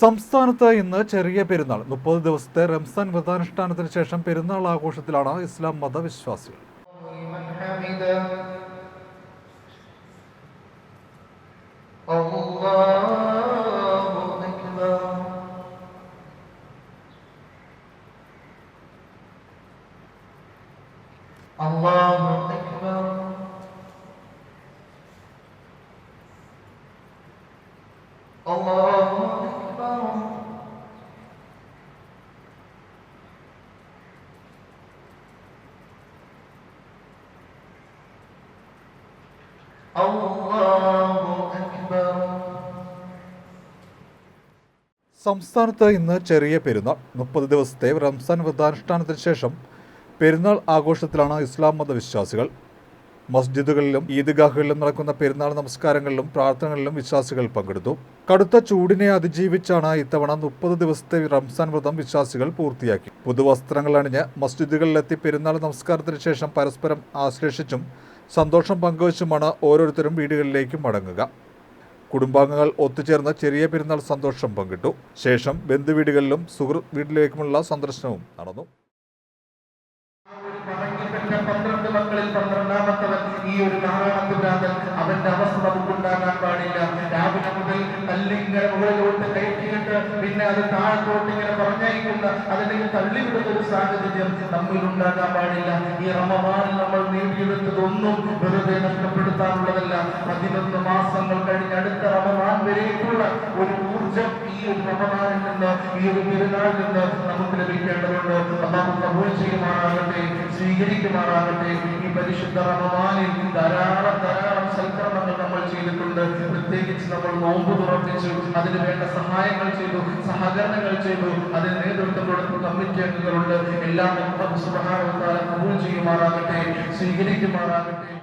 സംസ്ഥാനത്ത് ഇന്ന് ചെറിയ പെരുന്നാൾ. മുപ്പത് ദിവസത്തെ റംസാൻ വ്രതാനുഷ്ഠാനത്തിന് ശേഷം പെരുന്നാൾ ആഘോഷത്തിലാണ് ഇസ്ലാം മതവിശ്വാസികൾ. അള്ളാഹു അക്ബർ. അള്ളാഹു സംസ്ഥാനത്ത് ഇന്ന് ചെറിയ പെരുന്നാൾ. മുപ്പത് ദിവസത്തെ റംസാൻ വ്രതാനുഷ്ഠാനത്തിന് ശേഷം പെരുന്നാൾ ആഘോഷത്തിലാണ് ഇസ്ലാം മതവിശ്വാസികൾ മസ്ജിദുകളിലും ഈദ്ഗാഹുകളിലും നടക്കുന്ന പെരുന്നാൾ നമസ്കാരങ്ങളിലും പ്രാർത്ഥനകളിലും വിശ്വാസികൾ പങ്കെടുത്തു. കടുത്ത ചൂടിനെ അതിജീവിച്ചാണ് ഇത്തവണ മുപ്പത് ദിവസത്തെ റംസാൻ വ്രതം വിശ്വാസികൾ പൂർത്തിയാക്കി. പുതുവസ്ത്രങ്ങൾ അണിഞ്ഞ് മസ്ജിദുകളിലെത്തി പെരുന്നാൾ നമസ്കാരത്തിന് ശേഷം പരസ്പരം ആശ്ലേഷിച്ചും സന്തോഷം പങ്കുവച്ചുമാണ് ഓരോരുത്തരും വീടുകളിലേക്ക് മടങ്ങുക. കുടുംബാംഗങ്ങൾ ഒത്തുചേർന്ന് ചെറിയ പെരുന്നാൾ സന്തോഷം പങ്കിട്ടു. ശേഷം ബന്ധുവീടുകളിലും സുഹൃത്ത് വീട്ടിലേക്കുമുള്ള സന്ദർശനവും നടന്നു. പന്ത്രണ്ട് മക്കളിൽ പന്ത്രണ്ടാമത്തവൻ ഈ ഒരു നാരായണപുരാതൻ അവന്റെ അവസ്ഥ നമുക്കുണ്ടാകാൻ പാടില്ല. രാവിലെ മുതൽ തല്ലിങ്ങനെ മുകളിലോട്ട് കയറ്റിയിട്ട് പിന്നെ അത് താഴത്തോട്ട് ഇങ്ങനെ പറഞ്ഞയക്കുന്ന അതിലേക്ക് തള്ളിവിടുന്ന ഒരു സാഹചര്യം നമ്മിൽ ഉണ്ടാകാൻ പാടില്ല. ഈ റമദാനിൽ നമ്മൾ നേടിയെടുത്തതൊന്നും വെറുതെ നഷ്ടപ്പെടുത്താനുള്ളതല്ല. പതിനൊന്ന് മാസങ്ങൾ കഴിഞ്ഞ് അടുത്ത റമവാൻ വരേക്കുള്ള ഒരു ഊർജം ഈ ഒരു റമവാനിൽ നിന്ന് ഈ ഒരു പെരുന്നാളിൽ നിന്ന് നമുക്ക് ലഭിക്കേണ്ടതുണ്ട്. അള്ളാഹു കബൂൽ ചെയ്യുമാറാകട്ടെ സ്വീകരിക്കുമാറാകട്ടെ ഈ പരിശുദ്ധ റമവാനിൽ ധാരാളം ധാരാളം സൽക്രമങ്ങൾ നമ്മൾ ചെയ്തിട്ടുണ്ട്. പ്രത്യേകിച്ച് നമ്മൾ നോമ്പ് തുറപ്പിച്ചു അതിന് വേണ്ട സഹായങ്ങൾ ചെയ്തു സഹകരണങ്ങൾ ചെയ്തു അതിന് നേതൃത്വം കൊടുത്ത കമ്മിറ്റി അംഗങ്ങളുണ്ട് എല്ലാം കബൂൽ ചെയ്യുമാറാകട്ടെ സ്വീകരിക്കുമാറാകട്ടെ.